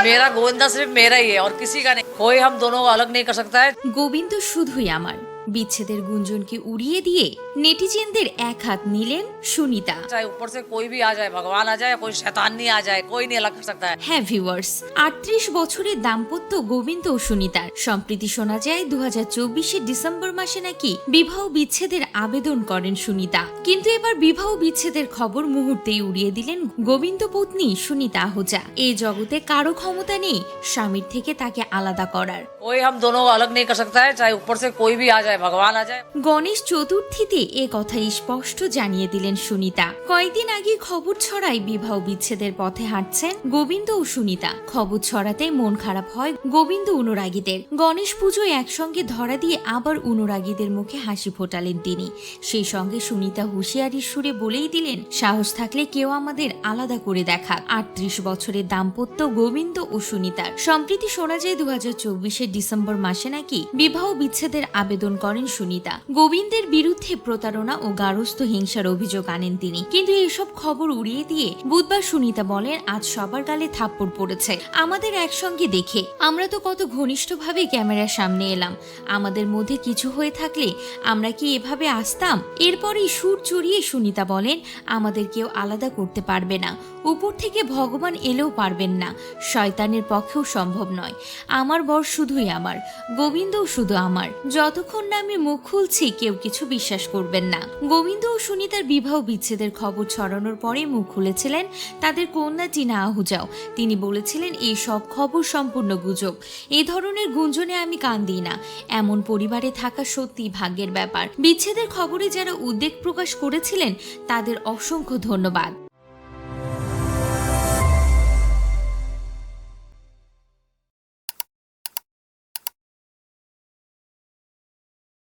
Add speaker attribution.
Speaker 1: मेरा गोविंदा सिर्फ मेरा ही है और किसी का नहीं कोई हम दोनों को अलग नहीं कर सकता है
Speaker 2: গোবিন্দ শুধুই আমার বিচ্ছেদের গুঞ্জনকে উড়িয়ে দিয়ে নেটিজেনদের এক হাত নিলেন সুনিতা।
Speaker 1: উপর থেকে কই ভি আ যায় ভগবান আ যায় কই শয়তান নি আ যায় কই নি লাগ সকতা
Speaker 2: হ্যাঁ ভিউয়ার্স 38 বছরের দাম্পত্য গোবিন্দ ও সুনিতা সম্প্রীতি শোনা যায় 2024 এর ডিসেম্বর মাসে নাকি বিবাহ বিচ্ছেদের আবেদন করেন সুনিতা। কিন্তু এবার বিবাহ বিচ্ছেদের খবর মুহূর্তেই উড়িয়ে দিলেন গোবিন্দ পত্নী সুনিতা আহুজা। এই জগতে কারও ক্ষমতা নেই স্বামীর থেকে তাকে আলাদা করার।
Speaker 1: ওই হাম দোনো অলগ নেই কর সকতা হ্যায় চাহে উপর সে কোই ভি আ যায়। যায়, ভগবান আ যায়।
Speaker 2: গণেশ চতুর্থীতে এ কথা স্পষ্ট জানিয়ে দিলেন সুনিতা। কয়েকদিন আগে খবর ছড়ায় বিবাহ বিচ্ছেদের পথে হাঁটছেন গোবিন্দ ও সুনিতা। খবর ছড়াতে মন খারাপ হয় গোবিন্দ অনুরাগীদের। গণেশ পুজোয় একসঙ্গে ধরা দিয়ে আবার অনুরাগীদের মুখে হাসি ফোটালেন তিনি। সেই সঙ্গে সুনিতা হুঁশিয়ারির সুরে বলেই দিলেন, সাহস থাকলে কেউ আমাদের আলাদা করে দেখা আটত্রিশ বছরের দাম্পত্য গোবিন্দ ও সুনিতার। সম্প্রীতি শোনা যায় দু ডিসেম্বর মাসে নাকি বিবাহ বিচ্ছেদের আবেদন করেন সুনিতা। গোবিন্দের বিরুদ্ধে প্রতারণা ও গারস্থ হিংসার অভিযোগ আনেন তিনি। কিন্তু এসব খবর উড়িয়ে দিয়ে বুধবার সুনিতা বলেন, আজ সবার গালে থাপ্পড় পড়েছে। আমাদের একসঙ্গে দেখে আমরা তো কত ঘনিষ্ঠভাবে ক্যামেরার সামনে এলাম। আমাদের মধ্যে কিছু হয়ে থাকলে আমরা কি এভাবে আসতাম? এরপরই সুর চড়িয়ে সুনিতা বলেন, আমাদের কেউ আলাদা করতে পারবে না। উপর থেকে ভগবান এলেও পারবেন না। শয়তানের পক্ষেও সম্ভব নয়। আমার বর শুধুই আমার। গোবিন্দও শুধু আমার। যতক্ষণ না আমি মুখ খুলছি, কেউ কিছু বিশ্বাস করবেন না। গোবিন্দ ও সুনিতার বিবাহ বিচ্ছেদের খবর ছড়ানোর পরে মুখ খুলেছিলেন তাদের কন্যা টিনা আহুজাও। তিনি বলেছিলেন, এই সব খবর সম্পূর্ণ গুজব। এ ধরনের গুঞ্জনে আমি কান দিই না। এমন পরিবারে থাকা সত্যি ভাগ্যের ব্যাপার। বিচ্ছেদের খবরে যারা উদ্বেগ প্রকাশ করেছিলেন, তাদের অসংখ্য ধন্যবাদ।